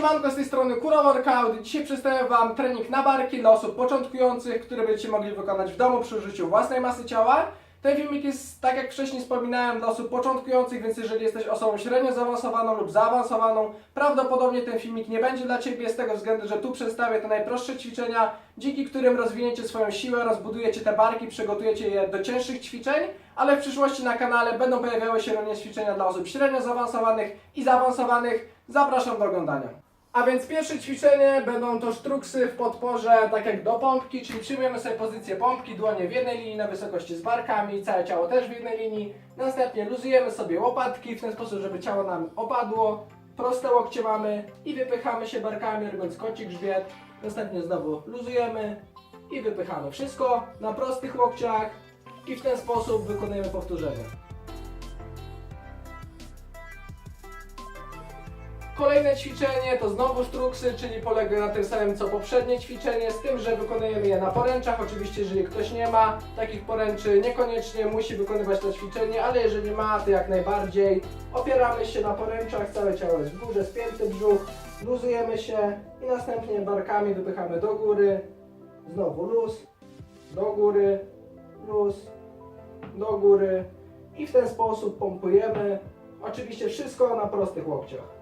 Siemanko, z tej strony Kuro Workout. Dzisiaj przedstawię Wam trening na barki dla osób początkujących, które będziecie mogli wykonać w domu przy użyciu własnej masy ciała. Ten filmik jest, tak jak wcześniej wspominałem, dla osób początkujących, więc jeżeli jesteś osobą średnio zaawansowaną lub zaawansowaną, prawdopodobnie ten filmik nie będzie dla Ciebie z tego względu, że tu przedstawię te najprostsze ćwiczenia, dzięki którym rozwiniecie swoją siłę, rozbudujecie te barki, przygotujecie je do cięższych ćwiczeń, ale w przyszłości na kanale będą pojawiały się również ćwiczenia dla osób średnio zaawansowanych i zaawansowanych. Zapraszam do oglądania. A więc pierwsze ćwiczenie będą to sztruksy w podporze, tak jak do pompki, czyli przyjmujemy sobie pozycję pompki, dłonie w jednej linii na wysokości z barkami, całe ciało też w jednej linii. Następnie luzujemy sobie łopatki w ten sposób, żeby ciało nam opadło. Proste łokcie mamy i wypychamy się barkami, robiąc kocik grzbiet. Następnie znowu luzujemy i wypychamy. Wszystko na prostych łokciach i w ten sposób wykonujemy powtórzenie. Kolejne ćwiczenie to znowu sztruksy, czyli polega na tym samym co poprzednie ćwiczenie, z tym, że wykonujemy je na poręczach. Oczywiście, jeżeli ktoś nie ma takich poręczy, niekoniecznie musi wykonywać to ćwiczenie, ale jeżeli ma, to jak najbardziej. Opieramy się na poręczach, całe ciało jest w górze, spięty brzuch, luzujemy się i następnie barkami wypychamy do góry, znowu luz, do góry, luz, do góry i w ten sposób pompujemy. Oczywiście wszystko na prostych łokciach.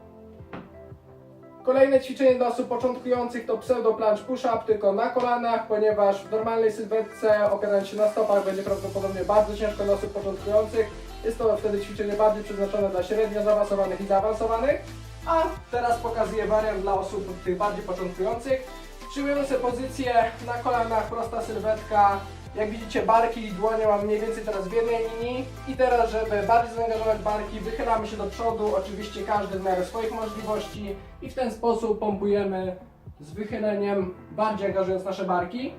Kolejne ćwiczenie dla osób początkujących to pseudo planche push-up, tylko na kolanach, ponieważ w normalnej sylwetce opierając się na stopach będzie prawdopodobnie bardzo ciężko dla osób początkujących. Jest to wtedy ćwiczenie bardziej przeznaczone dla średnio zaawansowanych i zaawansowanych. A teraz pokazuję wariant dla osób tych bardziej początkujących. Przyjmujemy sobie pozycję na kolanach, prosta sylwetka. Jak widzicie barki i dłonie mam mniej więcej teraz w jednej linii. I teraz, żeby bardziej zaangażować barki, wychylamy się do przodu, oczywiście każdy w miarę swoich możliwości. I w ten sposób pompujemy z wychyleniem, bardziej angażując nasze barki.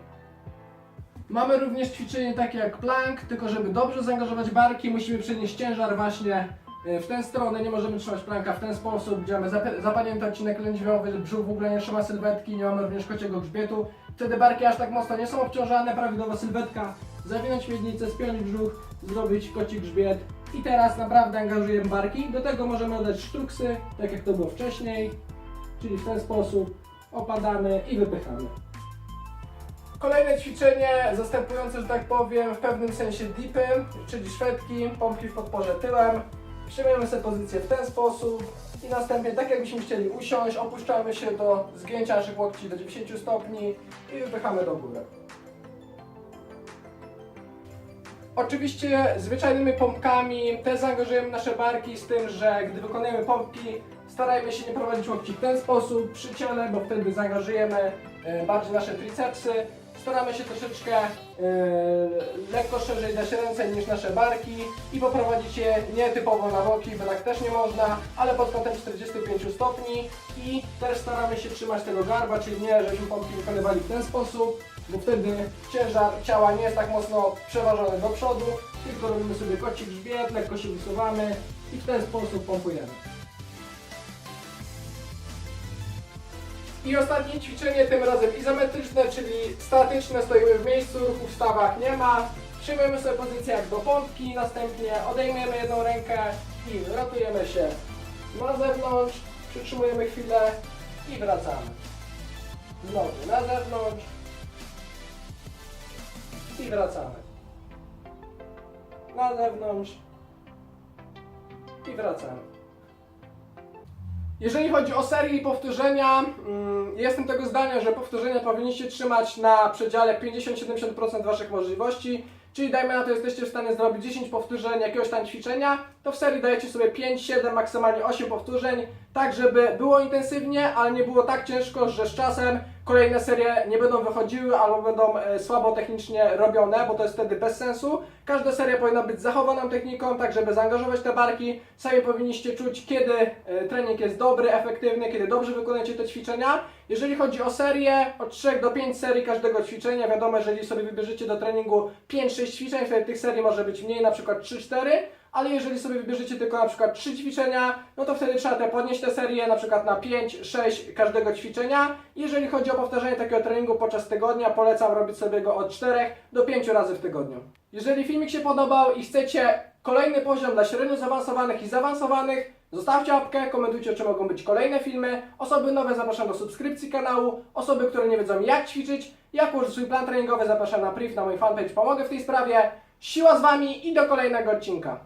Mamy również ćwiczenie takie jak plank, tylko żeby dobrze zaangażować barki, musimy przenieść ciężar właśnie e, w tę stronę. Nie możemy trzymać planka w ten sposób, gdzie mamy zap- zapadnięty odcinek lędźwiowy, brzuch w ogóle nie trzyma sylwetki, nie mamy również kociego grzbietu. Wtedy barki aż tak mocno nie są obciążane, prawidłowa sylwetka, zawinąć miednicę, spiąć brzuch, zrobić koci grzbiet. I teraz naprawdę angażujemy barki. Do tego możemy dodać sztruksy, tak jak to było wcześniej, czyli w ten sposób opadamy i wypychamy. Kolejne ćwiczenie zastępujące, że tak powiem, w pewnym sensie dipy, czyli szwedki, pompki w podporze tyłem. Przyjmujemy sobie pozycję w ten sposób i następnie, tak jakbyśmy chcieli usiąść, opuszczamy się do zgięcia naszych łokci do 90 stopni i wypychamy do góry. Oczywiście zwyczajnymi pompkami też zaangażujemy nasze barki z tym, że gdy wykonujemy pompki, starajmy się nie prowadzić łokci w ten sposób przy ciele, bo wtedy zaangażujemy e, bardziej nasze tricepsy. Staramy się troszeczkę e, lekko szerzej dać ręce niż nasze barki i poprowadzić je nie typowo na boki, bo tak też nie można, ale pod kątem 45 stopni i też staramy się trzymać tego garba, czyli nie, żebyśmy pompki wykonywali w ten sposób, bo wtedy ciężar ciała nie jest tak mocno przeważony do przodu, tylko robimy sobie kocik grzbiet, lekko się wysuwamy i w ten sposób pompujemy. I ostatnie ćwiczenie, tym razem izometryczne, czyli statyczne, stoimy w miejscu, ruchu w stawach nie ma. Przyjmujemy sobie pozycję jak do pompki, następnie odejmujemy jedną rękę i rotujemy się na zewnątrz, przytrzymujemy chwilę i wracamy. Znowu na zewnątrz i wracamy. Na zewnątrz i wracamy. Jeżeli chodzi o serię i powtórzenia, mm, jestem tego zdania, że powtórzenia powinniście trzymać na przedziale 50-70% Waszych możliwości. Czyli dajmy na to, jesteście w stanie zrobić 10 powtórzeń jakiegoś tam ćwiczenia, to w serii dajecie sobie 5, 7, maksymalnie 8 powtórzeń, tak żeby było intensywnie, ale nie było tak ciężko, że z czasem kolejne serie nie będą wychodziły albo będą e, słabo technicznie robione, bo to jest wtedy bez sensu. Każda seria powinna być zachowaną techniką, tak żeby zaangażować te barki. Sami powinniście czuć, kiedy e, trening jest dobry, efektywny, kiedy dobrze wykonujecie te ćwiczenia. Jeżeli chodzi o serię, od 3 do 5 serii każdego ćwiczenia, wiadomo, jeżeli sobie wybierzecie do treningu 5-6 ćwiczeń, wtedy tych serii może być mniej, na przykład 3-4, ale jeżeli sobie wybierzecie tylko na przykład 3 ćwiczenia, no to wtedy trzeba te podnieść te serię na przykład na 5-6 każdego ćwiczenia. Jeżeli chodzi o powtarzanie takiego treningu podczas tygodnia, polecam robić sobie go od 4 do 5 razy w tygodniu. Jeżeli filmik się podobał i chcecie kolejny poziom dla średnio zaawansowanych i zaawansowanych, Zostawcie łapkę, komentujcie, czy mogą być kolejne filmy. Osoby nowe zapraszam do subskrypcji kanału. Osoby, które nie wiedzą jak ćwiczyć, jak ułożyć swój plan treningowy, zapraszam na priv na mój fanpage. Pomogę w tej sprawie. Siła z Wami i do kolejnego odcinka.